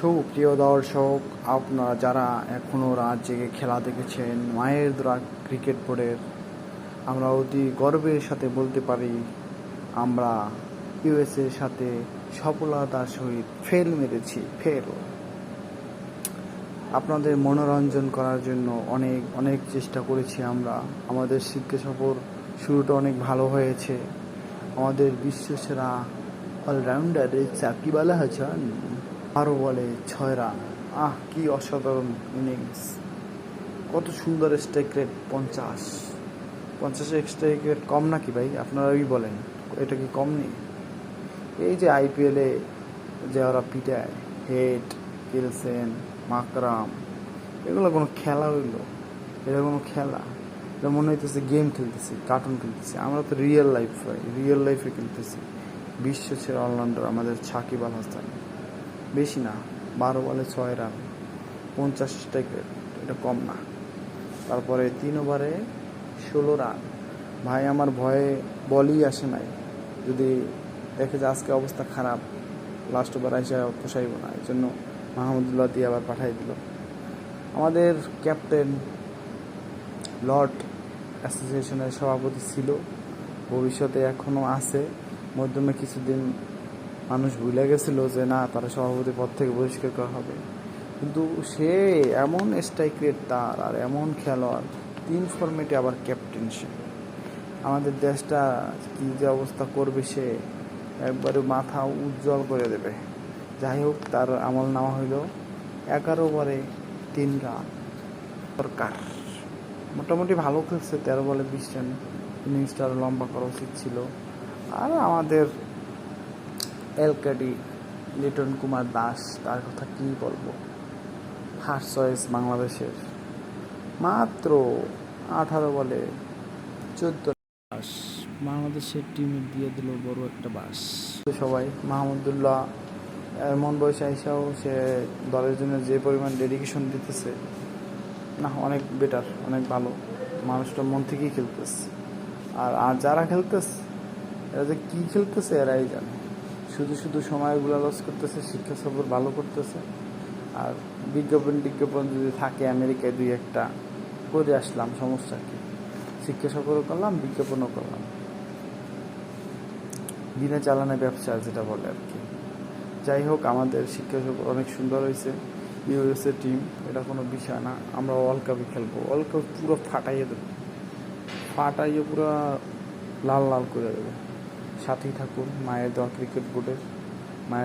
সুপ্রিয় দর্শক, আপনারা যারা এখনও রাত জেগে খেলা দেখেছেন, মায়ের দ্বারা ক্রিকেট বোর্ডের, আমরা অতি গর্বের সাথে বলতে পারি, আমরা ইউএসএর সাথে সফলতার সহিত ফেল মেরেছি, ফেল। আপনাদের মনোরঞ্জন করার জন্য অনেক অনেক চেষ্টা করেছি আমরা। আমাদের শিক্ষা সফর শুরুটা অনেক ভালো হয়েছে। আমাদের বিশ্বসেরা অলরাউন্ডার সাকিব আল আরও বলে, ছয় রান। আহ, কি অসাধারণ ইনিংস। কত সুন্দর স্ট্রাইক রেট, পঞ্চাশ। পঞ্চাশের স্ট্রাইক রেট কম নাকি ভাই? আপনারাই বলেন, এটা কি কম নেই? এই যে আইপিএলে যে ওরা পিটায়, হেড, কিলসেন, মাকরাম, এগুলো কোনো খেলা হইল? এটা কোনো খেলা? এটা মনে হইতেছে গেম খেলতেছি, কার্টুন খেলতেছি। আমরা তো রিয়েল লাইফ রিয়েল লাইফে খেলতেছি। বিশ্ব সেরা অলরাউন্ডার আমাদের সাকিব আল হাসান। বেশি না, বারো বলে ছয় রান পঞ্চাশ স্ট্রাইক এটা কম না। তারপরে তিন ওভারে ষোলো রান ভাই, আমার ভয়ে বলই আসে নাই। যদি দেখে যে আজকে অবস্থা খারাপ লাস্ট ওভার এসে পোষাইব না এই জন্য মাহমুদুল্লাহ দিয়ে আবার পাঠাই দিল। আমাদের ক্যাপ্টেন লর্ড অ্যাসোসিয়েশনের সভাপতি ছিল, ভবিষ্যতে এখনও আছে, মধ্যমে কিছুদিন মানুষ ভুলে গেছিল যে না, তারা সভাপতি পদ থেকে বহিষ্কার করা হবে। কিন্তু সে এমন স্ট্রাইক রেট তার আর এমন খেলোয়াড়, তিন ফর্মেটে আবার ক্যাপ্টেনশিপ আমাদের দেশটা কী যে অবস্থা করবে সে একবারে মাথা উজ্জ্বল করে দেবে। যাই হোক, তার আমল নেওয়া হইল এগারো ওভারে তিন রান সরকার মোটামুটি ভালো খেলছে, তেরো বলে বিশ রান ইনিংসটা লম্বা করা উচিত ছিল। আর আমাদের এলকেডি, লিটন কুমার দাস, তার কথা কী বলব? ফার্স্ট চয়েস বাংলাদেশের মাত্র আঠারো বলে চোদ্দ বাস বাংলাদেশের টিমে দিয়ে দিল বড় একটা বাস। সবাই মাহমুদুল্লাহ এমন বয়সে আইসাও সে দলের জন্য যে পরিমাণ ডেডিকেশন দিতেছে, না, অনেক বেটার অনেক ভালো। মানুষটা মন থেকেই খেলতেছে। আর আর যারা খেলতেছে, এরা যে কী খেলতেছে, এরাই জানে। শুধু শুধু সময়গুলো লস করতেছে, শিক্ষা সফর ভালো করতেছে। আর বিজ্ঞাপন টিজ্ঞাপন যদি থাকে, আমেরিকায় দুই একটা করে আসলাম, সমস্যা কি? শিক্ষা সফরও করলাম, বিজ্ঞাপনও করলাম। দিনে চালানো ব্যবসা যেটা বলে আর কি। যাই হোক, আমাদের শিক্ষা সফর অনেক সুন্দর হয়েছে। ইউএসএ টিম এটা কোনো বিষয় না। আমরা ওয়ার্ল্ড কাপে খেলব। ওয়ার্ল্ড কাপ পুরো ফাটাইয়ে দেবো। ফাটাইয়ে পুরো লাল লাল করে দেবে। সাথেই থাকুন মায়ের দোয়া ক্রিকেট বোর্ডের মায়ের